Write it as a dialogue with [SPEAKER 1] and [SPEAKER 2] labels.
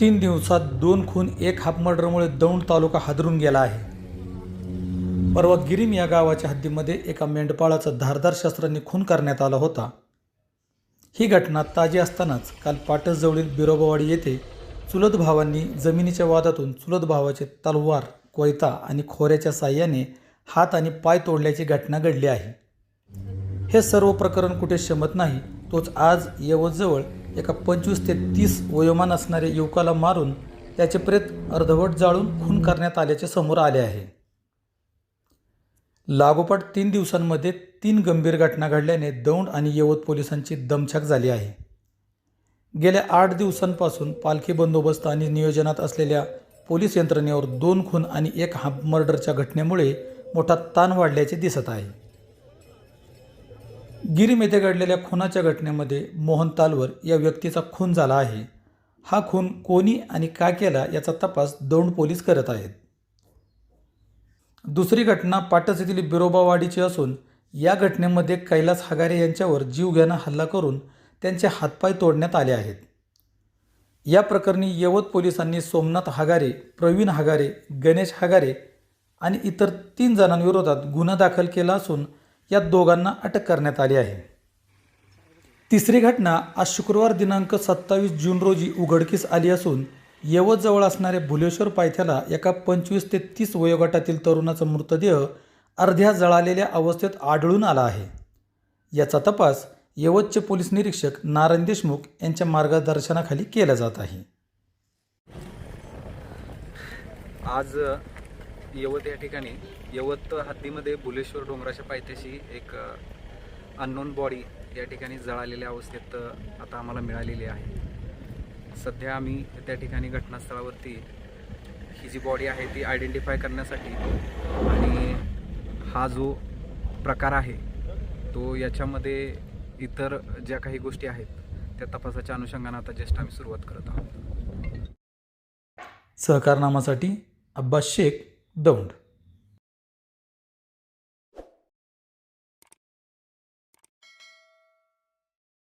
[SPEAKER 1] तीन दिवसात दोन खून एक हाफ मर्डरमुळे दौंड तालुका हादरून गेला आहे. परवा गिरीम या गावाच्या हद्दीमध्ये एका मेंढपाळाचा धारदार शस्त्रांनी खून करण्यात आला होता. ही घटना ताजी असतानाच काल पाटसजवळील बिरोबावाडी येथे चुलत भावांनी जमिनीच्या वादातून चुलत भावाचे तलवार कोयता आणि खोऱ्याच्या साह्याने हात आणि पाय तोडल्याची घटना घडली आहे. हे सर्व प्रकरण कुठे शमत नाही तोच आज यवतजवळ एका पंचवीस ते तीस वयोमान असणाऱ्या युवकाला मारून त्याचे प्रेत अर्धवट जाळून खून करण्यात आल्याचे समोर आले आहे. लागोपाठ तीन दिवसांमध्ये तीन गंभीर घटना घडल्याने दौंड आणि यवत पोलिसांची दमछाक झाली आहे. गेल्या आठ दिवसांपासून पालखी बंदोबस्त आणि नियोजनात असलेल्या पोलीस यंत्रणेवर दोन खून आणि एक हाफ मर्डरच्या घटनेमुळे मोठा ताण वाढल्याचे दिसत आहे. गिरीम येथे घडलेल्या खुनाच्या घटनेमध्ये मोहन तालवर या व्यक्तीचा खून झाला आहे. हा खून कोणी आणि का केला याचा तपास दौंड पोलीस करत आहेत. दुसरी घटना पाटस येथील बिरोबावाडीची असून या घटनेमध्ये कैलास हगारे यांच्यावर जीवघेणा हल्ला करून त्यांचे हातपाय तोडण्यात आले आहेत. या प्रकरणी यवत पोलिसांनी सोमनाथ हगारे प्रवीण हगारे गणेश हगारे आणि इतर तीन जणांविरोधात गुन्हा दाखल केला असून या दोघांना अटक करण्यात आली आहे. तिसरी घटना आज शुक्रवार दिनांक सत्तावीस जून रोजी उघडकीस आली असून यवतजवळ असणाऱ्या भुलेश्वर पायथ्याला एका पंचवीस ते तीस वयोगटातील तरुणाचा मृतदेह अर्ध्या जळालेल्या अवस्थेत आढळून आला आहे. याचा तपास यवतचे पोलीस निरीक्षक नारायण देशमुख यांच्या मार्गदर्शनाखाली केला जात आहे.
[SPEAKER 2] आज यवत या ठिकाणी यवत हद्दीमध्ये बुलेश्वर डोंगराच्या पायथ्याशी एक अननोन बॉडी या ठिकाणी जळालेल्या अवस्थेत आता आम्हाला मिळालेली आहे. सध्या आम्ही त्या ठिकाणी घटनास्थळावरती ही जी बॉडी आहे ती आयडेंटिफाय करण्यासाठी आणि हा जो प्रकार आहे तो याच्यामध्ये इतर ज्या काही गोष्टी आहेत त्या तपासाच्या अनुषंगानं आता जस्ट आम्ही सुरुवात करत आहोत.
[SPEAKER 1] सहकारनामासाठी अब्बास शेख दौंड